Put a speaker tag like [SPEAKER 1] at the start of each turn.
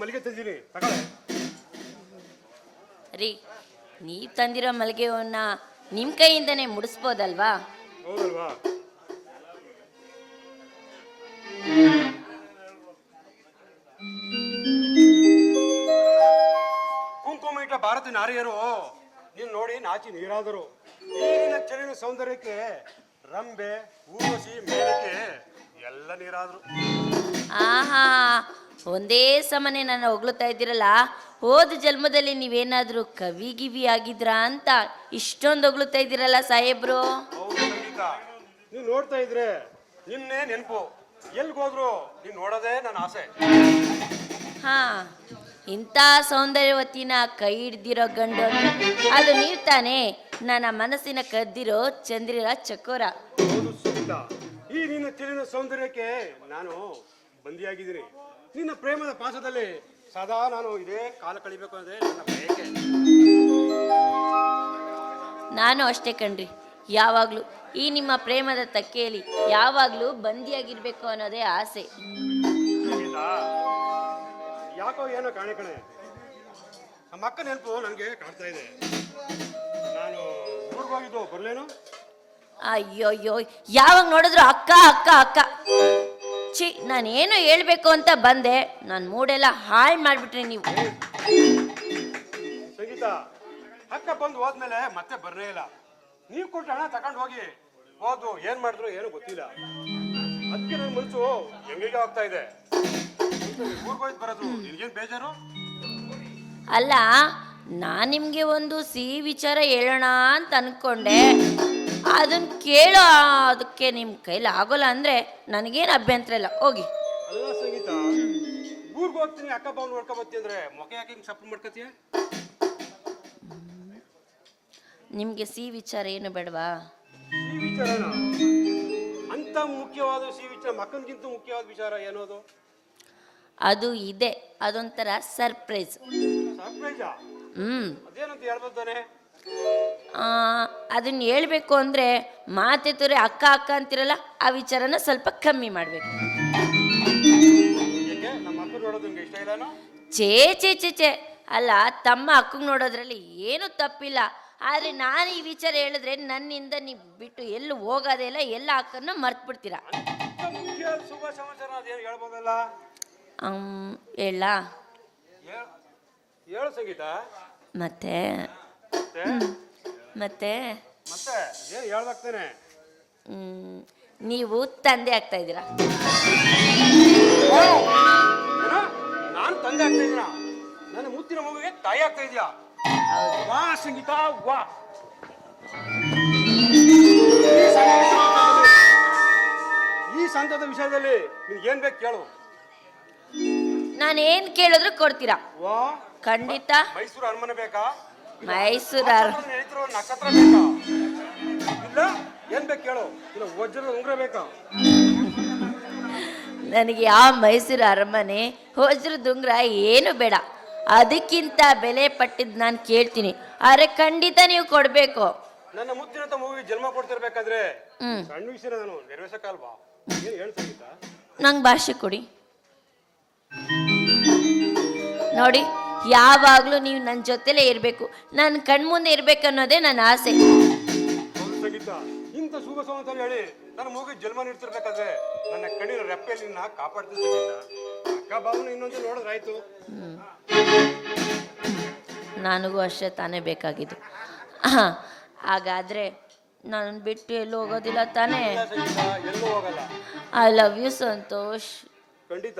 [SPEAKER 1] ಮಲ್ಲಿಗೆ ತಂದಿನಿ
[SPEAKER 2] ರೀ ನೀವ್ ತಂದಿರೋ ಮಲ್ಲಿಗೆವನ್ನ ನಿಮ್ ಕೈಯಿಂದನೇ ಮುಡಿಸ್ಬೋದಲ್ವಾ?
[SPEAKER 1] ಹೌದಲ್ವಾ? ಕುಂಕುಮ ಇಟ್ಟ ಭಾರತ ನಾರಿಯರು. ನೀನ್ ನೋಡಿ ನಾಚಿ ನೀರಾದರು. ನೀರಿನ ಚೆಲುವಿನ ಸೌಂದರ್ಯಕ್ಕೆ ರಂಬೆ ಊರ್ವಶಿ ಮೇಲಕ್ಕೆ ಎಲ್ಲ ನೀರಾದ್ರು.
[SPEAKER 2] ಆಹಾ ಒಂದೇ ಸಮನೆ ನನ್ನ ಹೊಗಳುತ್ತಾ ಇದ್ದೀರಲ್ಲ ಹೋದ ಜನ್ಮದಲ್ಲಿ ನೀವೇನಾದ್ರೂ ಕವಿ ಗಿವಿ ಆಗಿದ್ರಾ ಅಂತ ಇಷ್ಟೊಂದು ಹೊಗಳುತ್ತಾ ಇದ್ದೀರಲ್ಲ ಸಾಹೇಬ್ರು?
[SPEAKER 1] ಹೌದು ಸಂಗೀತ. ನೀನು ನೋಡ್ತಾ ಇದ್ರೆ ನಿನ್ನೆ ನೆನಪು. ಎಲ್ಗೋದ್ರು ನೀನ್ ನೋಡೋದೇ ನನ್ನ ಆಸೆ.
[SPEAKER 2] ಹಾ ಇಂಥ ಸೌಂದರ್ಯವತಿನ ಕೈ ಹಿಡ್ದಿರೋ ಗಂಡು. ಅದು ನೀವು ತಾನೇ ನನ್ನ ಮನಸ್ಸಿನ ಕದ್ದಿರೋ ಚಂದ್ರಿರ ಚಕೋರ.
[SPEAKER 1] ಈ ನಿನ್ನ ತಿಳಿನ ಸೌಂದರ್ಯಕ್ಕೆ ನಾನು ಬಂದಿಯಾಗಿದ್ದೀನಿ. ನಿನ್ನ ಪ್ರೇಮದ ಪಾಶದಲ್ಲಿ ಸದಾ ನಾನು ಇದೇ ಕಾಲ ಕಳಿಬೇಕು ಅಂದ್ರೆ ನನ್ನ ಬಯಕೆ.
[SPEAKER 2] ನಾನು ಅಷ್ಟೇ ಕಣ್ರಿ. ಯಾವಾಗಲೂ ಈ ನಿಮ್ಮ ಪ್ರೇಮದ ತಕ್ಕೆಯಲ್ಲಿ ಯಾವಾಗಲೂ ಬಂದಿಯಾಗಿರ್ಬೇಕು ಅನ್ನೋದೇ ಆಸೆ.
[SPEAKER 1] ಯಾಕೋ ಏನೋ ಕಾಣೆ ಕಣೆ. ನಮ್ಮ ಅಕ್ಕ ನೆನಪು ನನಗೆ ಕಾಣ್ತಾ ಇದೆ. ನಾನು ಊರಿಗೆ ಹೋಗಿದ್ದು ಬರ್ಲೇನು?
[SPEAKER 2] ಅಯ್ಯೋ ಅಯ್ಯೋ ಯಾವಾಗ ನೋಡಿದ್ರು ಅಕ್ಕ ಅಕ್ಕ ಅಕ್ಕ. ಛೀ ನಾನೇನು ಹೇಳ್ಬೇಕು ಅಂತ ಬಂದೆ. ನನ್ನ ಮೂಡೆಲ್ಲ ಹಾಳು ಮಾಡಿಬಿಟ್ರಿ ನೀವು.
[SPEAKER 1] ಸಂಗೀತ ಅಕ್ಕ ಬಂದು ಹೋದ್ಮೇಲೆ ಮತ್ತೆ ಬರಲೇ ಇಲ್ಲ. ನೀವು ಕೊಟ್ಟು ಹಣ ತಗೊಂಡು ಹೋಗಿ. ಹೋದು ಏನ್ ಮಾಡಿದ್ರು ಏನು ಗೊತ್ತಿಲ್ಲ. ಅದಕ್ಕೆ ನನ್ನ ಮನಸ್ಸು ಹೆಂಗಿಗೆ ಆಗ್ತಾ ಇದೆ. ಊರ್ಗೋಯ್ತು ಬರೋದು ನಿನ್ಗೇನು ಬೇಜಾರು?
[SPEAKER 2] ಅಲ್ಲ ನಾನು ನಿಮಗೆ ಒಂದು ಸಿಹಿ ವಿಚಾರ ಹೇಳೋಣ ಅಂತ ಅನ್ಕೊಂಡೆ. ಅದನ್ನ ಕೇಳೋ ಅದಕ್ಕೆ ನಿಮ್ಮ ಕೈಲಿ ಆಗೋಲ್ಲ ಅಂದರೆ ನನಗೇನು ಅಭ್ಯಂತರ ಇಲ್ಲ. ಹೋಗಿ.
[SPEAKER 1] ಅಲ್ಲ ಸಂಗೀತ ಊರಿಗೆ ಹೋಗ್ತೀನಿ ಅಕ್ಕ ಬಾವು ನೋಡ್ಕೊಬತ್ತಿ ಅಂದ್ರೆ ಮೊಕೆ ಯಾಕೆ ಹಿಂಗೆ ಸಪ್ಪ ಮಾಡ್ಕೊತೀಯ?
[SPEAKER 2] ನಿಮಗೆ ಸಿ ವಿಚಾರ ಏನು ಬೇಡವಾ?
[SPEAKER 1] ಈ ವಿಚಾರನ? ಅಂತ ಮುಖ್ಯವಾದ ಸಿ ವಿಚಾರ ಮಕ್ಕನಿಗಿಂತ ಮುಖ್ಯವಾದ ವಿಚಾರ ಏನೋದು
[SPEAKER 2] ಅದು? ಇದೆ. ಅದೊಂಥರ ಸರ್ಪ್ರೈಸ್.
[SPEAKER 1] ಸರ್ಪ್ರೈಸಾ?
[SPEAKER 2] ಹ್ಞೂ
[SPEAKER 1] ಅದೇನಂತ ಹೇಳ್ಬೋದು ತಾನೆ?
[SPEAKER 2] ಅದನ್ನ ಹೇಳಬೇಕು ಅಂದರೆ ಮಾತೆತ್ತರೆ ಅಕ್ಕ ಅಕ್ಕ ಅಂತಿರಲ್ಲ ಆ ವಿಚಾರನ ಸ್ವಲ್ಪ ಕಮ್ಮಿ ಮಾಡಬೇಕು.
[SPEAKER 1] ಅಕ್ಕ
[SPEAKER 2] ಚೇ ಚೇ ಚೇ ಚೇ ಅಲ್ಲ ತಮ್ಮ ಅಕ್ಕಂಗೆ ನೋಡೋದ್ರಲ್ಲಿ ಏನು ತಪ್ಪಿಲ್ಲ. ಆದರೆ ನಾನು ಈ ವಿಚಾರ ಹೇಳಿದ್ರೆ ನನ್ನಿಂದ ನೀವು ಬಿಟ್ಟು ಎಲ್ಲೂ ಹೋಗೋದೇ ಇಲ್ಲ ಎಲ್ಲ ಅಕ್ಕನ್ನು ಮರ್ತು ಬಿಡ್ತೀರಾ ಹೇಳ. ಮತ್ತೆ?
[SPEAKER 1] ಮತ್ತೆ?
[SPEAKER 2] ಮತ್ತೆ
[SPEAKER 1] ಏನು
[SPEAKER 2] ನೀವು ತಂದೆ ಆಗ್ತಾ ಇದ್ದೀರಾ?
[SPEAKER 1] ಏನೋ? ನಾನು ತಂದೆ ಆಗ್ತಾ ಇದ್ದೀನ? ನನ್ನ ಮುತ್ತಿನ ಮಗುಗೆ ತಾಯಿ ಆಗ್ತಾ ಇದೆಯಾ ವಾ ಸಂಗೀತ ವಾ. ಈ ಸಂತದ ವಿಷಯದಲ್ಲಿ ನಿನ್ಗೆ ಏನ್ ಬೇಕು ಕೇಳು.
[SPEAKER 2] ನಾನೇನು ಕೇಳಿದ್ರು ಕೊಡ್ತೀರಾ?
[SPEAKER 1] ವಾ.
[SPEAKER 2] ಖಂಡಿತ.
[SPEAKER 1] ಮೈಸೂರು ಅರಮನೆ ಬೇಕಾ?
[SPEAKER 2] ಮೈಸೂರ
[SPEAKER 1] ನಕ್ಷತ್ರ ಬೇಕಾ? ಏನ್ ಬೇಕು ಕೇಳು ಇಲ್ಲ ವಜ್ರದ ಉಂಗ್ರ ಬೇಕಾ?
[SPEAKER 2] ನನಗೆ ಯಾವ ಮೈಸೂರು ಅರಮನೆ ವಜ್ರದುಂಗ್ರ ಏನು ಬೇಡ. ಅದಕ್ಕಿಂತ ಬೆಲೆ ಪಟ್ಟಿದ್ದು ನಾನು ಕೇಳ್ತೀನಿ. ಆದರೆ ಖಂಡಿತ ನೀವು ಕೊಡಬೇಕು.
[SPEAKER 1] ನನ್ನ ಮುತ್ತಿನ ಮೂವಿ ಜನ್ಮ ಕೊಡ್ತಿರ್ಬೇಕಾದ್ರೆ
[SPEAKER 2] ಹ್ಞೂ
[SPEAKER 1] ಸಣ್ಣ ವಿಷಯ ನಾನು ನೆರವೇರ್ಸಕ್ಕಲ್ವಾ ಏನು
[SPEAKER 2] ನಂಗೆ ಭಾಷೆ ಕೊಡಿ. ನೋಡಿ ಯಾವಾಗಲೂ ನೀವು ನನ್ನ ಜೊತೆಲೇ ಇರಬೇಕು. ನನ್ನ ಕಣ್ಮುಂದೆ ಇರಬೇಕು ಅನ್ನೋದೇ ನನ್ನ ಆಸೆ
[SPEAKER 1] ಸಂಗೀತ. ಇಂಥ ಶುಭ ಸಮಾಚಾರ ಹೇಳಿ ನನ್ನ ಮೂಗಿ ಜನ್ಮ ನೀಡ್ತಿರ್ಬೇಕಾದ್ರೆ ನನ್ನ ಕಣ್ಣಿನ ರೆಪ್ಪೆಯಲ್ಲಿ ನಿನ್ನ ಕಾಪಾಡ್ತಿದ್ದೀನಿ ಅಕ್ಕ ಬಾಬುನ ಇನ್ನೊಂದು ನೋಡಿದ್ರಾಯ್ತು
[SPEAKER 2] ನನಗೂ ಅಷ್ಟೇ ತಾನೇ ಬೇಕಾಗಿದ್ದು. ಹಾಗಾದ್ರೆ ಹಾಗಾದರೆ ನಾನು ಬಿಟ್ಟು ಎಲ್ಲೂ ಹೋಗೋದಿಲ್ಲ ತಾನೇ?
[SPEAKER 1] ಎಲ್ಲೂ ಹೋಗಲ್ಲ.
[SPEAKER 2] I love you Santosh.
[SPEAKER 1] ಖಂಡಿತ.